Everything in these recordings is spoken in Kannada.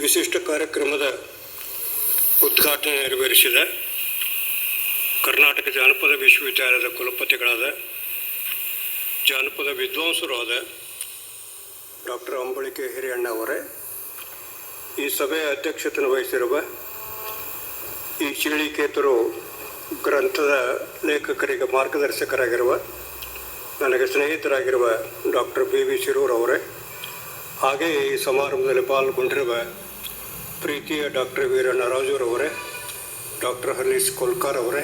ವಿಶಿಷ್ಟ ಕಾರ್ಯಕ್ರಮದ ಉದ್ಘಾಟನೆ ನೆರವೇರಿಸಿದ ಕರ್ನಾಟಕ ಜಾನಪದ ವಿಶ್ವವಿದ್ಯಾಲಯದ ಕುಲಪತಿಗಳಾದ ಜಾನಪದ ವಿದ್ವಾಂಸರು ಆದ ಡಾಕ್ಟರ್ ಅಂಬಳಿಕೆ ಹಿರಿಯಣ್ಣ ಅವರೇ ಈ ಸಭೆಯ ಅಧ್ಯಕ್ಷತೆಯನ್ನು ವಹಿಸಿರುವ ಈ ಚೀಳಿಕೇತರು ಗ್ರಂಥದ ಲೇಖಕರಿಗೆ ಮಾರ್ಗದರ್ಶಕರಾಗಿರುವ, ನನಗೆ ಸ್ನೇಹಿತರಾಗಿರುವ ಡಾಕ್ಟರ್ ಬಿ. ವಿ. ಶಿರೂರ್ ಅವರೇ ಹಾಗೆ ಈ ಸಮಾರಂಭದಲ್ಲಿ ಪಾಲ್ಗೊಂಡಿರುವ ಪ್ರೀತಿಯ ಡಾಕ್ಟರ್ ವೀರಣ್ಣ ರಾಜೂರವರೇ ಡಾಕ್ಟರ್ ಹರೀಶ್ ಕೋಲ್ಕಾರ್ ಅವರೇ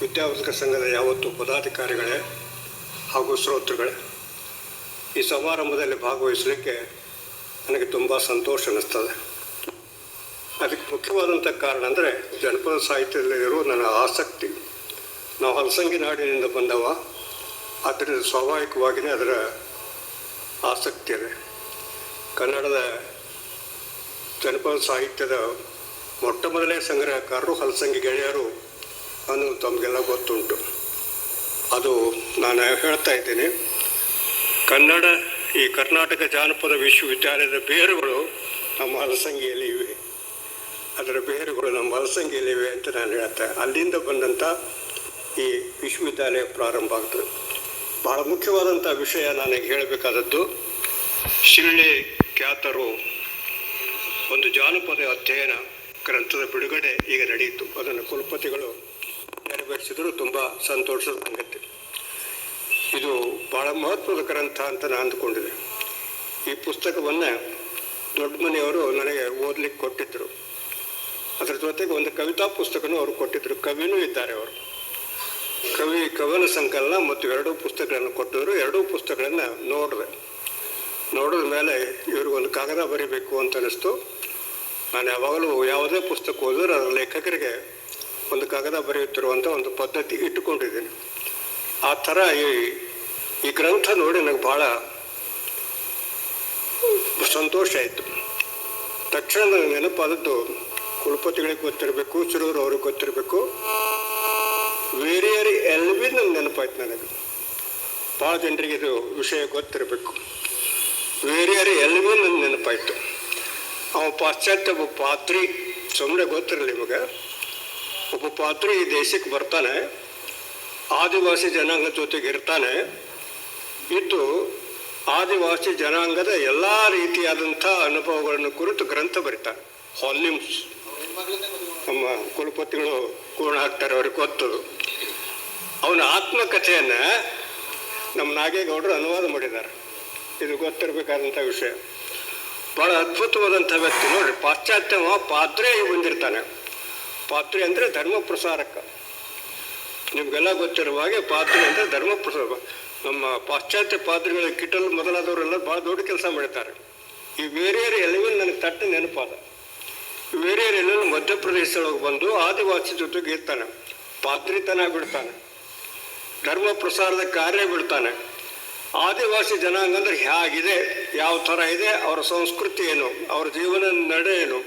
ವಿದ್ಯಾವರ್ಧಕ ಸಂಘದ ಯಾವತ್ತು ಪದಾಧಿಕಾರಿಗಳೇ ಹಾಗೂ ಶ್ರೋತೃಗಳೇ, ಈ ಸಮಾರಂಭದಲ್ಲಿ ಭಾಗವಹಿಸಲಿಕ್ಕೆ ನನಗೆ ತುಂಬ ಸಂತೋಷ ಅನ್ನಿಸ್ತದೆ. ಅದಕ್ಕೆ ಮುಖ್ಯವಾದಂಥ ಕಾರಣ ಅಂದರೆ, ಜನಪದ ಸಾಹಿತ್ಯದಲ್ಲಿರುವ ನನ್ನ ಆಸಕ್ತಿ. ನಾವು ಹಲಸಂಗಿ ನಾಡಿನಿಂದ ಬಂದವ, ಆದ್ದರಿಂದ ಸ್ವಾಭಾವಿಕವಾಗಿಯೇ ಅದರ ಆಸಕ್ತಿ ಇದೆ. ಕನ್ನಡದ ಜನಪದ ಸಾಹಿತ್ಯದ ಮೊಟ್ಟ ಮೊದಲನೇ ಸಂಗ್ರಹಕಾರರು, ಹಲಸಂಗಿ ಗೆಳೆಯರು ಅನ್ನೋದು ತಮಗೆಲ್ಲ ಗೊತ್ತುಂಟು. ಅದು ನಾನು ಹೇಳ್ತಾ ಇದ್ದೀನಿ. ಕನ್ನಡ, ಈ ಕರ್ನಾಟಕ ಜಾನಪದ ವಿಶ್ವವಿದ್ಯಾಲಯದ ಬೇರುಗಳು ನಮ್ಮ ಹಲಸಂಗಿಯಲ್ಲಿ ಇವೆ. ಅದರ ಬೇರುಗಳು ನಮ್ಮ ಹಲಸಂಗಿಯಲ್ಲಿ ಇವೆ ಅಂತ ನಾನು ಹೇಳ್ತೆ, ಅಲ್ಲಿಂದ ಬಂದಂಥ ಈ ವಿಶ್ವವಿದ್ಯಾಲಯ ಪ್ರಾರಂಭ ಆಗ್ತದೆ. ಬಹಳ ಮುಖ್ಯವಾದಂಥ ವಿಷಯ ನನಗೆ ಹೇಳಬೇಕಾದದ್ದು ಶಿಳ್ಳಿ ಖ್ಯಾತರು ಒಂದು ಜಾನಪದ ಅಧ್ಯಯನ ಗ್ರಂಥದ ಬಿಡುಗಡೆ ಈಗ ನಡೆಯಿತು. ಅದನ್ನು ಕುಲಪತಿಗಳು ನೆರವೇರಿಸಿದರೂ ತುಂಬ ಸಂತೋಷದ ಸಂಗತಿ. ಇದು ಬಹಳ ಮಹತ್ವದ ಗ್ರಂಥ ಅಂತ ನಾನು ಅಂದುಕೊಂಡಿದೆ. ಈ ಪುಸ್ತಕವನ್ನು ದೊಡ್ಡ ಮನೆಯವರು ನನಗೆ ಓದಲಿಕ್ಕೆ ಕೊಟ್ಟಿದ್ದರು ಅದರ ಜೊತೆಗೆ ಒಂದು ಕವಿತಾ ಪುಸ್ತಕನೂ ಅವರು ಕೊಟ್ಟಿದ್ದರು ಕವಿನೂ ಇದ್ದಾರೆ ಅವರು. ಕವಿ ಕವನ ಸಂಕಲನ ಮತ್ತು ಎರಡೂ ಪುಸ್ತಕಗಳನ್ನು ಕೊಟ್ಟಿದ್ರು. ಎರಡೂ ಪುಸ್ತಕಗಳನ್ನು ನೋಡಿದೆ. ನೋಡಿದ ಮೇಲೆ ಇವ್ರಿಗೊಂದು ಕಾಗದ ಬರೀಬೇಕು ಅಂತ ಅನ್ನಿಸ್ತು. ನಾನು ಯಾವಾಗಲೂ ಯಾವುದೇ ಪುಸ್ತಕ ಓದಿದ್ರೆ ಅದರ ಲೇಖಕರಿಗೆ ಒಂದು ಕಾಗದ ಬರೆಯುತ್ತಿರುವಂಥ ಒಂದು ಪದ್ಧತಿ ಇಟ್ಟುಕೊಂಡಿದ್ದೀನಿ. ಆ ಥರ ಈ ಈ ಗ್ರಂಥ ನೋಡಿ ನನಗೆ ಭಾಳ ಸಂತೋಷ ಆಯಿತು. ತಕ್ಷಣ ನನಗೆ ನೆನಪಾದದ್ದು ಕುಲಪತಿಗಳಿಗೆ ಗೊತ್ತಿರಬೇಕು ಚಿರೂರು ಅವ್ರಿಗೆ ಗೊತ್ತಿರಬೇಕು. ವೇರಿಯರಿ ಎಲ್ವಿ ನನಗೆ ನೆನಪಾಯ್ತು ನನಗೆ. ಭಾಳ ಜನರಿಗೆ ಇದು ವಿಷಯ ಗೊತ್ತಿರಬೇಕು. ವೇರಿಯರಿ ಎಲ್ವಿ ನನಗೆ ನೆನಪಾಯ್ತು. ಅವ ಪಾಶ್ಚಾತ್ಯ ಒಬ್ಬ ಪಾತ್ರಿ ಸುಮ್ಮನೆ ಗೊತ್ತಿರಲಿ ನಿಮಗೆ. ಒಬ್ಬ ಪಾತ್ರಿ ಈ ದೇಶಕ್ಕೆ ಬರ್ತಾನೆ, ಆದಿವಾಸಿ ಜನಾಂಗದ ಜೊತೆಗೆ ಇರ್ತಾನೆ. ಇದ್ದು ಆದಿವಾಸಿ ಜನಾಂಗದ ಎಲ್ಲ ರೀತಿಯಾದಂಥ ಅನುಭವಗಳನ್ನು ಕುರಿತು ಗ್ರಂಥ ಬರೀತಾನೆ. ವಾಲ್ಯೂಮ್ಸ್ ನಮ್ಮ ಕುಲಪತಿಗಳು ಕೂರ್ಣ ಹಾಕ್ತಾರೆ, ಅವ್ರಿಗೆ ಗೊತ್ತು. ಅವನ ಆತ್ಮಕಥೆಯನ್ನು ನಮ್ಮ ನಾಗೇಗೌಡರು ಅನುವಾದ ಮಾಡಿದ್ದಾರೆ. ಇದು ಗೊತ್ತಿರಬೇಕಾದಂಥ ವಿಷಯ. ಭಾಳ ಅದ್ಭುತವಾದಂಥ ವ್ಯಕ್ತಿ. ನೋಡ್ರಿ ಪಾಶ್ಚಾತ್ಯ ಪಾತ್ರೆ ಬಂದಿರ್ತಾನೆ. ಪಾತ್ರೆ ಅಂದರೆ ಧರ್ಮ ಪ್ರಸಾರಕ ನಿಮಗೆಲ್ಲ ಗೊತ್ತಿರುವ ಹಾಗೆ ಪಾತ್ರೆ ಅಂದರೆ ಧರ್ಮ ಪ್ರಸಾರ ನಮ್ಮ ಪಾಶ್ಚಾತ್ಯ ಪಾತ್ರೆಗಳ ಕಿಟಲ್ ಮೊದಲಾದವರೆಲ್ಲ ಭಾಳ ದೊಡ್ಡ ಕೆಲಸ ಮಾಡ್ತಾರೆ ಈ ಬೇರೆಯವರು ಎಲೆವೆನ್ ನನಗೆ ತಟ್ಟ ನೆನಪಾದ. ಬೇರೆಯವರು ಎಲೆವೆನ್ ಮಧ್ಯಪ್ರದೇಶದೊಳಗೆ ಬಂದು ಆದಿವಾಸಿ ಜೊತೆಗೆ ಇರ್ತಾನೆ. ಪಾತ್ರಿತನ ಬಿಡ್ತಾನೆ ಧರ್ಮ ಪ್ರಸಾರದ ಕಾರ್ಯ ಬಿಡ್ತಾನೆ. ಆದಿವಾಸಿ ಜನಾಂಗ ಅಂದ್ರೆ ಹೇಗಿದೆ, ಯಾವ ಥರ ಇದೆ, ಅವರ ಸಂಸ್ಕೃತಿ ಏನು, ಅವರ ಜೀವನ ನಡೆ ಏನು,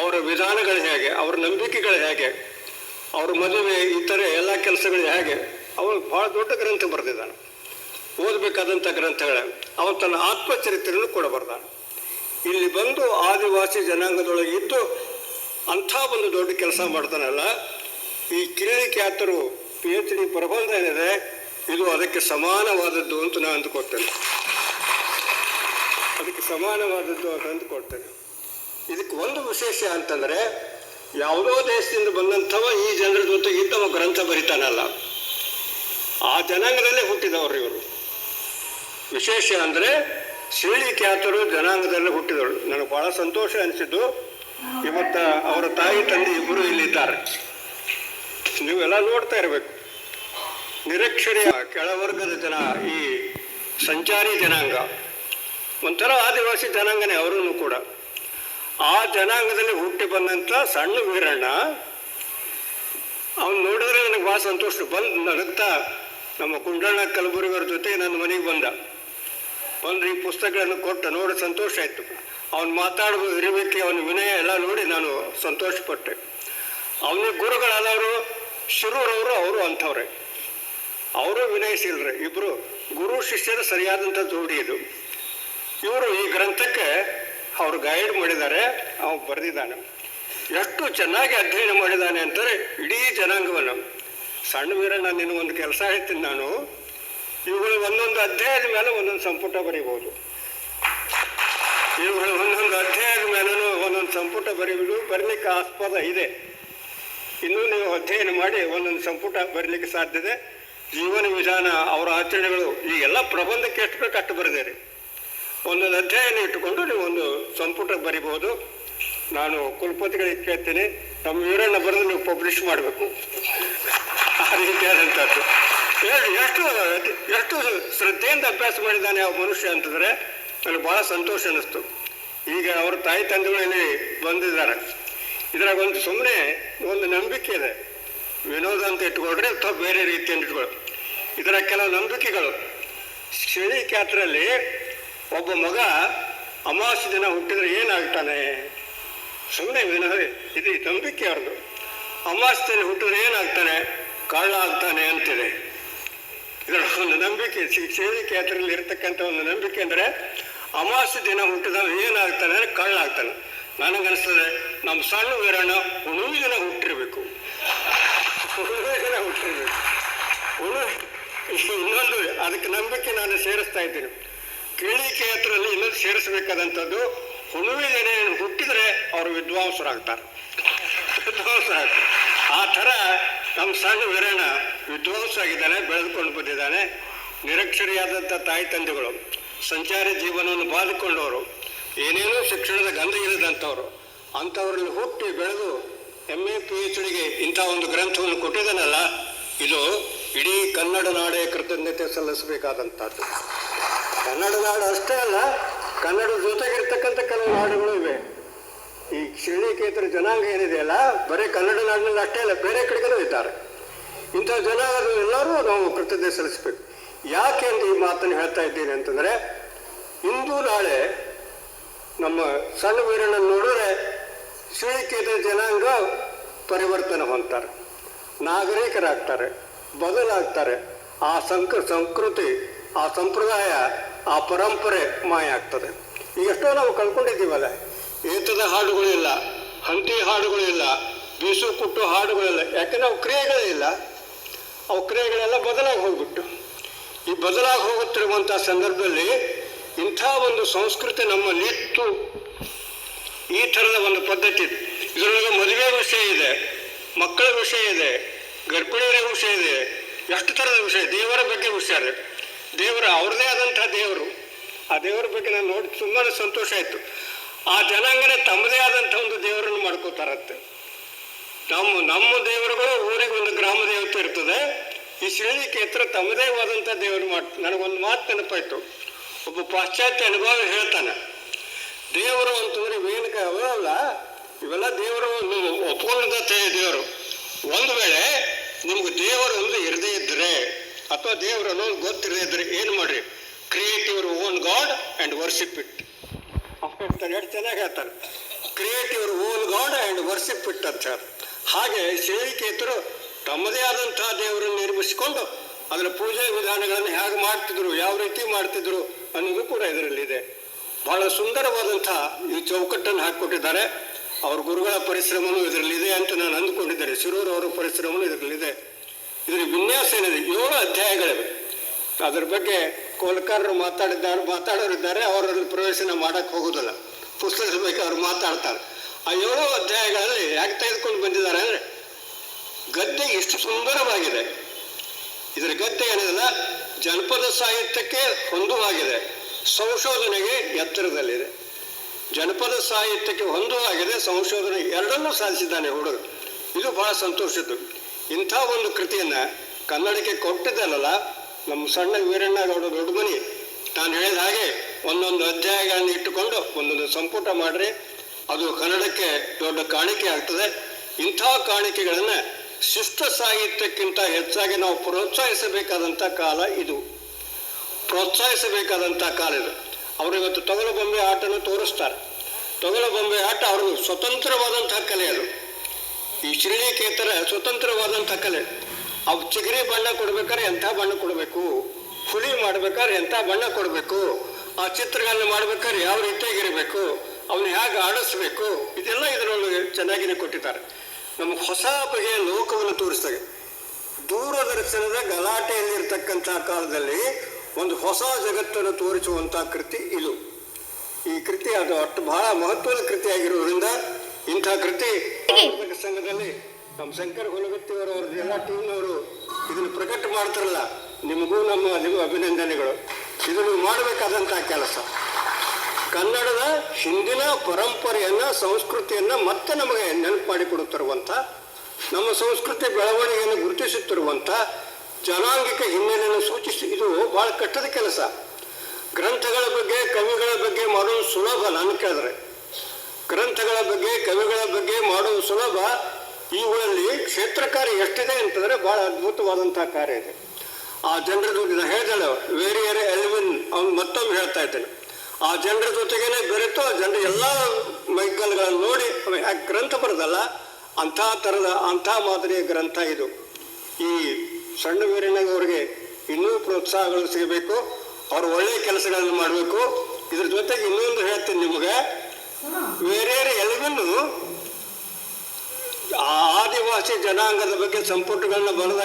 ಅವರ ವಿಧಾನಗಳು ಹೇಗೆ, ಅವರ ನಂಬಿಕೆಗಳು ಹೇಗೆ, ಅವ್ರ ಮದುವೆ ಇತರೆ ಎಲ್ಲ ಕೆಲಸಗಳು ಹೇಗೆ ಅವನು ಭಾಳ ದೊಡ್ಡ ಗ್ರಂಥ ಬರೆದಿದ್ದಾನೆ. ಓದಬೇಕಾದಂಥ ಗ್ರಂಥಗಳೇ, ಅವನು ತನ್ನ ಆತ್ಮಚರಿತ್ರೆಯನ್ನು ಕೂಡ ಬರ್ದಾನೆ. ಇಲ್ಲಿ ಬಂದು ಆದಿವಾಸಿ ಜನಾಂಗದೊಳಗೆ ಇದ್ದು ಅಂಥ ಒಂದು ದೊಡ್ಡ ಕೆಲಸ ಮಾಡ್ತಾನಲ್ಲ, ಈ ಕಿರಿಯ ಖ್ಯಾತರು ಪಿ ಎಚ್ ಡಿ ಪ್ರಬಂಧ ಏನಿದೆ ಇದು ಅದಕ್ಕೆ ಸಮಾನವಾದದ್ದು ಅಂತ ನಾನು ಅಂದುಕೊಡ್ತೇನೆ ಅದಕ್ಕೆ ಸಮಾನವಾದದ್ದು ಅಂತ ಅಂದುಕೊಡ್ತೇನೆ ಇದಕ್ಕೆ ಒಂದು ವಿಶೇಷ ಅಂತಂದರೆ, ಯಾವುದೋ ದೇಶದಿಂದ ಬಂದಂಥವ ಈ ಜನರ ಜೊತೆಗೆ ಇದ್ದವ ಗ್ರಂಥ ಬರಿತಾನಲ್ಲ. ಆ ಜನಾಂಗದಲ್ಲೇ ಹುಟ್ಟಿದವರು ಇವರು. ವಿಶೇಷ ಅಂದರೆ, ಶಿಳಿ ಖ್ಯಾತರು ಜನಾಂಗದಲ್ಲೇ ಹುಟ್ಟಿದವರು. ನನಗೆ ಭಾಳ ಸಂತೋಷ ಅನಿಸಿದ್ದು, ಇವತ್ತು ಅವರ ತಾಯಿ ತಂದೆ ಇಬ್ಬರು ಇಲ್ಲಿದ್ದಾರೆ. ನೀವೆಲ್ಲ ನೋಡ್ತಾ ಇರಬೇಕು. ನಿರಕ್ಷರಿಯ ಕೆಳವರ್ಗದ ಜನ, ಈ ಸಂಚಾರಿ ಜನಾಂಗ, ಒಂಥರ ಆದಿವಾಸಿ ಜನಾಂಗನೇ ಅವರೂ ಕೂಡ. ಆ ಜನಾಂಗದಲ್ಲಿ ಹುಟ್ಟಿ ಬಂದಂಥ ಸಣ್ಣ ವೀರಣ್ಣ, ಅವ್ನು ನೋಡಿದ್ರೆ ನನಗೆ ಭಾಳ ಸಂತೋಷ ಬಂದು ನಡುತ್ತಾ ನಮ್ಮ ಕುಂಡಣ್ಣ ಕಲಬುರಿಗರ ಜೊತೆ ನನ್ನ ಮನೆಗೆ ಬಂದ. ಬಂದು ಈ ಪುಸ್ತಕಗಳನ್ನು ಕೊಟ್ಟ, ನೋಡಿ ಸಂತೋಷ ಆಯಿತು. ಅವ್ನು ಮಾತಾಡುವ ಇರಬೇಕು, ಅವನ ವಿನಯ ಎಲ್ಲ ನೋಡಿ ನಾನು ಸಂತೋಷಪಟ್ಟೆ. ಅವನಿಗೆ ಗುರುಗಳಾದವರು, ಶಿರೂರವರು, ಅವರು ಅಂಥವ್ರೆ. ಅವರು ವಿನಯಶೀಲರು ಇಬ್ಬರು ಗುರು ಶಿಷ್ಯರ ಸರಿಯಾದಂಥ ಜೋಡಿ ಇದು. ಇವರು ಈ ಗ್ರಂಥಕ್ಕೆ ಅವರು ಗೈಡ್ ಮಾಡಿದ್ದಾರೆ, ಅವ ಬರೆದಿದ್ದಾನೆ. ಎಷ್ಟು ಚೆನ್ನಾಗಿ ಅಧ್ಯಯನ ಮಾಡಿದ್ದಾನೆ ಅಂತಾರೆ ಇಡೀ ಜನಾಂಗವನ್ನು. ಸಣ್ಣ ವೀರಣ್ಣ ನಿನ್ನ ಒಂದು ಕೆಲಸ ಹೇಳ್ತೀನಿ ನಾನು. ಇವುಗಳು ಒಂದೊಂದು ಅಧ್ಯಾಯದ ಮೇಲೆ ಒಂದೊಂದು ಸಂಪುಟ ಬರೀಬಹುದು ಇವುಗಳು ಒಂದೊಂದು ಅಧ್ಯಾಯದ ಮೇಲೂ ಒಂದೊಂದು ಸಂಪುಟ ಬರೀಬಿಡು, ಬರಲಿಕ್ಕೆ ಆಸ್ಪದ ಇದೆ. ಇನ್ನೂ ನೀವು ಅಧ್ಯಯನ ಮಾಡಿ ಒಂದೊಂದು ಸಂಪುಟ ಬರಲಿಕ್ಕೆ ಸಾಧ್ಯತೆ ಜೀವನ ವಿಧಾನ, ಅವರ ಆಚರಣೆಗಳು, ಈ ಎಲ್ಲ ಪ್ರಬಂಧಕ್ಕೆ ಎಷ್ಟು ಬೇಕು ಅಷ್ಟು ಬರೆದಿರಿ ಒಂದೊಂದು ಅಧ್ಯಯನ ಇಟ್ಟುಕೊಂಡು ನೀವು ಒಂದು ಸಂಪುಟ ಬರಿಬೋದು ನಾನು ಕುಲಪತಿಗಳಿಗೆ ಕೇಳ್ತೀನಿ, ನಮ್ಮ ವಿವರಣ ಬರೆದು ನೀವು ಪಬ್ಲಿಷ್ ಮಾಡಬೇಕು. ಆ ರೀತಿಯಾದಂಥದ್ದು ಹೇಳಿ, ಎಷ್ಟು ಎಷ್ಟು ಶ್ರದ್ಧೆಯಿಂದ ಅಭ್ಯಾಸ ಮಾಡಿದ್ದಾನೆ ಆ ಮನುಷ್ಯ ಅಂತಂದರೆ, ನನಗೆ ಭಾಳ ಸಂತೋಷ ಅನ್ನಿಸ್ತು. ಈಗ ಅವ್ರ ತಾಯಿ ತಂದೆಗಳಲ್ಲಿ ಬಂದಿದ್ದಾರೆ. ಇದ್ರಾಗ ಒಂದು ಸುಮ್ಮನೆ ಒಂದು ನಂಬಿಕೆ ಇದೆ. ವಿನೋದ ಅಂತ ಇಟ್ಕೊಂಡ್ರೆ ಅಥವಾ ಬೇರೆ ರೀತಿಯಲ್ಲಿ ಇಟ್ಕೊಳ್ಳಿ ಇದರ ಕೆಲವು ನಂಬಿಕೆಗಳು. ಶನಿ ಕ್ಯಾತ್ರಲ್ಲಿ ಒಬ್ಬ ಮಗ ಅಮಾವಾಸ್ಯ ದಿನ ಹುಟ್ಟಿದ್ರೆ ಏನಾಗ್ತಾನೆ? ಸುಮ್ಮನೆ ಇದು ನಂಬಿಕೆ ಅವ್ರದ್ದು. ದಿನ ಹುಟ್ಟಿದ್ರೆ ಏನಾಗ್ತಾನೆ? ಕಳ್ಳ ಆಗ್ತಾನೆ ಅಂತಿದೆ. ಇದರ ಒಂದು ನಂಬಿಕೆ ಶನಿ ಕ್ಯಾತ್ರಲ್ಲಿ ಇರತಕ್ಕಂಥ ಒಂದು ನಂಬಿಕೆ ಅಂದರೆ ಅಮಾವಾಸ್ಯ ದಿನ ಹುಟ್ಟಿದಾಗ ಏನಾಗ್ತಾನೆ ಅಂದರೆ ಕಳ್ಳ ಆಗ್ತಾನೆ. ನನಗನ್ಸ್ತದೆ, ನಮ್ಮ ಸಣ್ಣ ವೀರಣ್ಣ ಹುಣ್ಣಿ ದಿನ ಹುಟ್ಟಿರ್ಬೇಕು. ಹುಣ್ಣಿಮೆ ದಿನ ಹುಟ್ಟಿರ್ಬೇಕು. ಅದಕ್ಕೆ ನಂಬಿಕೆ ನಾನು ಸೇರಿಸ್ತಾ ಇದ್ದೀನಿ. ಕೇಳಿಕೆ ಹತ್ರದಲ್ಲಿ ಇನ್ನೊಂದು ಸೇರಿಸಬೇಕಾದಂಥದ್ದು ಹುಳುವಿ ಹುಟ್ಟಿದರೆ ಅವರು ವಿದ್ವಾಂಸರಾಗ್ತಾರೆ. ವಿದ್ವಾಂಸರಾಗ್ತಾರೆ. ಆ ಥರ ನಮ್ಮ ಸಣ್ಣ ವೀರಣ್ಣ ವಿದ್ವಾಂಸ ಆಗಿದ್ದಾನೆ ಬೆಳೆದುಕೊಂಡು ಬಂದಿದ್ದಾನೆ. ನಿರಕ್ಷರಿಯಾದಂಥ ತಾಯಿ ತಂದೆಗಳು, ಸಂಚಾರಿ ಜೀವನವನ್ನು ಬಾದಿಕೊಂಡವರು ಏನೇನೋ ಶಿಕ್ಷಣದ ಗಂಧ ಇರದಂಥವ್ರು ಅಂಥವ್ರಲ್ಲಿ ಹುಟ್ಟಿ ಬೆಳೆದು ಎಂ ಎ ಪಿ ಎಚ್ ಡಿಗೆ ಇಂಥ ಒಂದು ಗ್ರಂಥವನ್ನು ಕೊಟ್ಟಿದ್ದಾನಲ್ಲ, ಇದು ಇಡೀ ಕನ್ನಡ ನಾಡೇ ಕೃತಜ್ಞತೆ ಸಲ್ಲಿಸಬೇಕಾದಂಥದ್ದು. ಕನ್ನಡ ನಾಡು ಅಷ್ಟೇ ಅಲ್ಲ ಕನ್ನಡ ಜೊತೆಗಿರ್ತಕ್ಕಂಥ ಕೆಲವು ನಾಡುಗಳು ಇವೆ. ಈ ಶ್ರೇಣಿಕೇತರ ಜನಾಂಗ ಏನಿದೆಯಲ್ಲ ಬರೀ ಕನ್ನಡ ನಾಡಿನಲ್ಲಿ ಅಷ್ಟೇ ಅಲ್ಲ, ಬೇರೆ ಕಡೆಗೂ ಇದ್ದಾರೆ. ಇಂಥ ಜನಾಂಗದ ಎಲ್ಲರೂ ನಾವು ಕೃತಜ್ಞತೆ ಸಲ್ಲಿಸಬೇಕು. ಯಾಕೆ ಅಂತ ಈ ಮಾತನ್ನು ಹೇಳ್ತಾ ಇದ್ದೀನಿ ಅಂತಂದರೆ, ಇಂದು ನಾಳೆ ನಮ್ಮ ಸಣ್ಣ ವೀರಣ್ಣ ನೋಡಿದ್ರೆ ಶ್ರೇಣಿಕೇತರ ಜನಾಂಗ ಪರಿವರ್ತನೆ ಹೊಂತಾರೆ ನಾಗರಿಕರಾಗ್ತಾರೆ. ಬದಲಾಗ್ತಾರೆ. ಆ ಸಂಕ, ಸಂಸ್ಕೃತಿ, ಆ ಸಂಪ್ರದಾಯ, ಆ ಪರಂಪರೆ ಮಾಯ ಆಗ್ತದೆ ಎಷ್ಟೋ ನಾವು ಕಳ್ಕೊಂಡಿದ್ದೀವಲ್ಲ, ಏತದ ಹಾಡುಗಳಿಲ್ಲ ಹಂತಿ ಹಾಡುಗಳಿಲ್ಲ, ಬೀಸು ಕುಟ್ಟು ಹಾಡುಗಳಿಲ್ಲ ಯಾಕೆಂದ್ರೆ ಅವು ಕ್ರಿಯೆಗಳೇ ಇಲ್ಲ ಅವು ಕ್ರಿಯೆಗಳೆಲ್ಲ ಬದಲಾಗಿ ಹೋಗ್ಬಿಟ್ಟು. ಈ ಬದಲಾಗಿ ಹೋಗುತ್ತಿರುವಂಥ ಸಂದರ್ಭದಲ್ಲಿ ಇಂಥ ಒಂದು ಸಂಸ್ಕೃತಿ ನಮ್ಮಲ್ಲಿತ್ತು ಈ ಥರದ ಒಂದು ಪದ್ಧತಿ ಇದೆ. ಇದರೊಳಗೆ ಮದುವೆ ವಿಷಯ ಇದೆ, ಮಕ್ಕಳ ವಿಷಯ ಇದೆ ಗರ್ಭಿಣಿಯರ ವಿಷಯ ಇದೆ ಎಷ್ಟು ಥರದ ವಿಷಯ ದೇವರ ಬಗ್ಗೆ ವಿಷಯ ಇದೆ ದೇವರ ಅವ್ರದ್ದೇ ಆದಂಥ ದೇವರು. ಆ ದೇವರ ಬಗ್ಗೆ ನಾನು ನೋಡಿ ತುಂಬಾ ಸಂತೋಷ ಆಯಿತು. ಆ ಜನಾಂಗನೇ ತಮ್ಮದೇ ಆದಂಥ ಒಂದು ದೇವರನ್ನು ಮಾಡ್ಕೋತಾರತ್ತೆ ನಮ್ಮ ನಮ್ಮ ದೇವರುಗಳು ಊರಿಗೆ ಒಂದು ಗ್ರಾಮ ದೇವತೆ ಇರ್ತದೆ. ಈ ಶ್ರೇಣಿ ಕ್ಷೇತ್ರ ತಮ್ಮದೇ ಆದಂಥ ದೇವರು ಮಾಡ್, ನನಗೊಂದು ಮಾತು ನೆನಪಾಯ್ತು. ಒಬ್ಬ ಪಾಶ್ಚಾತ್ಯ ಅನುಭವ ಹೇಳ್ತಾನೆ. ದೇವರು ಅಂತಂದ್ರೆ ವೇನಕ ಅವಲ್ಲ ಇವೆಲ್ಲ ದೇವರು ಒಪ್ಕೊಂಡಂಥ ದೇವರು. ಒಂದು ವೇಳೆ ನಿಮ್ಗೆ ದೇವರು ಒಂದು ಇರದೇ ಇದ್ರೆ ಅಥವಾ ದೇವರ ಅನ್ನೋದು ಗೊತ್ತಿರದೇ ಇದ್ರೆ ಏನು ಮಾಡ್ರಿ? Create your own god and worship it ಎಷ್ಟು ಚೆನ್ನಾಗಿ ಹೇಳ್ತಾರೆ. Create your own god and worship it ಅಂತ ಹಾಗೆ ಶ್ರೇಣಿಕೇತರು ತಮ್ಮದೇ ಆದಂತಹ ದೇವರನ್ನು ನಿರ್ಮಿಸಿಕೊಂಡು ಅದರ ಪೂಜೆ ವಿಧಾನಗಳನ್ನು ಹೇಗೆ ಮಾಡ್ತಿದ್ರು ಯಾವ ರೀತಿ ಮಾಡ್ತಿದ್ರು ಅನ್ನೋದು ಕೂಡ ಇದರಲ್ಲಿದೆ. ಬಹಳ ಸುಂದರವಾದಂತಹ ಈ ಚೌಕಟ್ಟನ್ನು ಹಾಕಿಕೊಟ್ಟಿದ್ದಾರೆ. ಅವ್ರ ಗುರುಗಳ ಪರಿಶ್ರಮನೂ ಇದರಲ್ಲಿದೆ ಅಂತ ನಾನು ಅಂದುಕೊಂಡಿದ್ದೇನೆ ಶಿರೂರ್ ಅವರ ಪರಿಶ್ರಮನೂ ಇದರಲ್ಲಿದೆ. ಇದರ ವಿನ್ಯಾಸ ಏನಿದೆ? ಏಳು ಅಧ್ಯಾಯಗಳಿವೆ. ಅದ್ರ ಬಗ್ಗೆ ಕೋಲ್ಕರ್ರು ಮಾತಾಡಿದ್ದಾರೆ ಮಾತಾಡೋರಿದ್ದಾರೆ ಅವರಲ್ಲಿ ಪ್ರವೇಶನ ಮಾಡಕ್ಕೆ ಹೋಗೋದಿಲ್ಲ. ಪುಸ್ತಕದ ಬಗ್ಗೆ ಅವ್ರು ಮಾತಾಡ್ತಾರೆ. ಆ ಏಳು ಅಧ್ಯಾಯಗಳಲ್ಲಿ ಯಾಕೆ ತೆಗೆದುಕೊಂಡು ಬಂದಿದ್ದಾರೆ ಅಂದರೆ, ಗದ್ದೆ ಎಷ್ಟು ಸುಂದರವಾಗಿದೆ. ಇದರ ಗದ್ದೆ ಏನಿದೆ ಜನಪದ ಸಾಹಿತ್ಯಕ್ಕೆ ಹೊಂದುವಾಗಿದೆ. ಸಂಶೋಧನೆಗೆ ಎತ್ತರದಲ್ಲಿದೆ. ಜನಪದ ಸಾಹಿತ್ಯಕ್ಕೆ ಹೊಂದುವಾಗಿದೆ ಸಂಶೋಧನೆ ಎರಡನ್ನೂ ಸಾಧಿಸಿದ್ದಾನೆ ಹುಡುಗರು ಇದು ಬಹಳ ಸಂತೋಷದ್ದು. ಇಂಥ ಒಂದು ಕೃತಿಯನ್ನು ಕನ್ನಡಕ್ಕೆ ಕೊಟ್ಟಿದ್ದಲ್ಲ ನಮ್ಮ ಸಣ್ಣ ವೀರಣ್ಣ ವೀರಣ್ಣಗೌಡ ದೊಡ್ಡಮನಿ ನಾನು ಹೇಳಿದ ಹಾಗೆ ಒಂದೊಂದು ಅಧ್ಯಾಯಗಳನ್ನು ಇಟ್ಟುಕೊಂಡು ಒಂದೊಂದು ಸಂಪುಟ ಮಾಡಿರಿ, ಅದು ಕನ್ನಡಕ್ಕೆ ದೊಡ್ಡ ಕಾಣಿಕೆ ಆಗ್ತದೆ. ಇಂಥ ಕಾಣಿಕೆಗಳನ್ನು ಶಿಷ್ಟ ಸಾಹಿತ್ಯಕ್ಕಿಂತ ಹೆಚ್ಚಾಗಿ ನಾವು ಪ್ರೋತ್ಸಾಹಿಸಬೇಕಾದಂಥ ಕಾಲ ಇದು. ಪ್ರೋತ್ಸಾಹಿಸಬೇಕಾದಂಥ ಕಾಲ ಇದು. ಅವರು ಇವತ್ತು ತೊಗಲ ಬೊಂಬೆ ಆಟನ ತೋರಿಸ್ತಾರೆ. ತೊಗಲ ಬೊಂಬೆ ಆಟ ಅವ್ರಿಗೆ ಸ್ವತಂತ್ರವಾದಂತಹ ಕಲೆ ಅದು. ಈ ಶ್ರೇಣಿಕೇತರ ಸ್ವತಂತ್ರವಾದಂಥ ಕಲೆ. ಅವು ಚಿಗರಿ ಬಣ್ಣ ಕೊಡ್ಬೇಕಾದ್ರೆ ಎಂಥ ಬಣ್ಣ ಕೊಡಬೇಕು? ಹುಳಿ ಮಾಡ್ಬೇಕಾದ್ರೆ ಎಂಥ ಬಣ್ಣ ಕೊಡಬೇಕು? ಆ ಚಿತ್ರಗಳನ್ನ ಮಾಡ್ಬೇಕಾದ್ರೆ ಯಾವ ರೀತಿಯಾಗಿರಬೇಕು? ಅವನು ಹೇಗೆ ಆಡಿಸ್ಬೇಕು? ಇದೆಲ್ಲ ಇದರೊಳಗೆ ಚೆನ್ನಾಗಿನೇ ಕೊಟ್ಟಿದ್ದಾರೆ. ನಮಗೆ ಹೊಸ ಬಗೆಯ ಲೋಕವನ್ನು ತೋರಿಸ್ತಾರೆ. ದೂರದರ್ಶನದ ಗಲಾಟೆಯಲ್ಲಿರ್ತಕ್ಕಂಥ ಕಾಲದಲ್ಲಿ ಒಂದು ಹೊಸ ಜಗತ್ತನ್ನು ತೋರಿಸುವಂಥ ಕೃತಿ ಇದು. ಈ ಕೃತಿ ಅದು ಅಷ್ಟು ಬಹಳ ಮಹತ್ವದ ಕೃತಿ ಆಗಿರುವುದರಿಂದ ಇಂಥ ಕೃತಿ ಸಂಘದಲ್ಲಿ ನಮ್ಮ ಶಂಕರ್ ಹೊಲಗತ್ತಿಯವರು ಅವ್ರದ್ದು ಎಲ್ಲ ಟೀಮ್ನವರು ಇದನ್ನು ಪ್ರಕಟ ಮಾಡ್ತಾರಲ್ಲ ನಿಮಗೂ ನಮ್ಮ ನಿಮ್ಮ ಅಭಿನಂದನೆಗಳು. ಇದನ್ನು ಮಾಡಬೇಕಾದಂಥ ಕೆಲಸ. ಕನ್ನಡದ ಹಿಂದಿನ ಪರಂಪರೆಯನ್ನ ಸಂಸ್ಕೃತಿಯನ್ನ ಮತ್ತೆ ನಮಗೆ ನೆನಪು ಮಾಡಿಕೊಡುತ್ತಿರುವಂಥ ನಮ್ಮ ಸಂಸ್ಕೃತಿ ಬೆಳವಣಿಗೆಯನ್ನು ಗುರುತಿಸುತ್ತಿರುವಂಥ ಜನಾಂಗಿಕ ಹಿನ್ನೆಲೆಯನ್ನು ಸೂಚಿಸಿ. ಬಹಳ ಕಷ್ಟದ ಕೆಲಸ. ಗ್ರಂಥಗಳ ಬಗ್ಗೆ, ಕವಿಗಳ ಬಗ್ಗೆ ಮಾಡೋದು ಸುಲಭ ನಾನು ಕೇಳಿದ್ರೆ. ಗ್ರಂಥಗಳ ಬಗ್ಗೆ, ಕವಿಗಳ ಬಗ್ಗೆ ಮಾಡೋದು ಸುಲಭ. ಇವುಗಳಲ್ಲಿ ಕ್ಷೇತ್ರ ಕಾರ್ಯ ಎಷ್ಟಿದೆ ಅಂತಂದ್ರೆ ಬಹಳ ಅದ್ಭುತವಾದಂತಹ ಕಾರ್ಯ ಇದೆ. ಆ ಜನರ ಜೊತೆ ಹೇಳ್ದಲ್ಲ ವೇರಿಯರ್ ಎಲ್ವಿನ್ ಅವ್ನು ಮತ್ತೊಮ್ಮೆ ಹೇಳ್ತಾ ಇದ್ದೇನೆ. ಆ ಜನರ ಜೊತೆಗೇನೆ ಬೆರೆತು, ಆ ಜನರ ಎಲ್ಲ ಮೈಕಲ್ಗಳನ್ನು ನೋಡಿ ಯಾಕೆ ಗ್ರಂಥ ಬರೋದಲ್ಲ, ಅಂಥ ಥರದ ಅಂಥ ಮಾದರಿಯ ಗ್ರಂಥ ಇದು. ಈ ಸಣ್ಣ ವೀರಣ್ಣಗೌರಿಗೆ ಇನ್ನೂ ಪ್ರೋತ್ಸಾಹಗಳು ಸಿಗಬೇಕು. ಅವ್ರು ಒಳ್ಳೆಯ ಕೆಲಸಗಳನ್ನು ಮಾಡಬೇಕು. ಇದ್ರ ಜೊತೆಗೆ ಇನ್ನೊಂದು ಹೇಳ್ತೀನಿ ನಿಮಗೆ. ಬೇರೆ ಎಲ್ಗನ್ನು ಆದಿವಾಸಿ ಜನಾಂಗದ ಬಗ್ಗೆ ಸಂಪುಟಗಳನ್ನ ಬರೆದ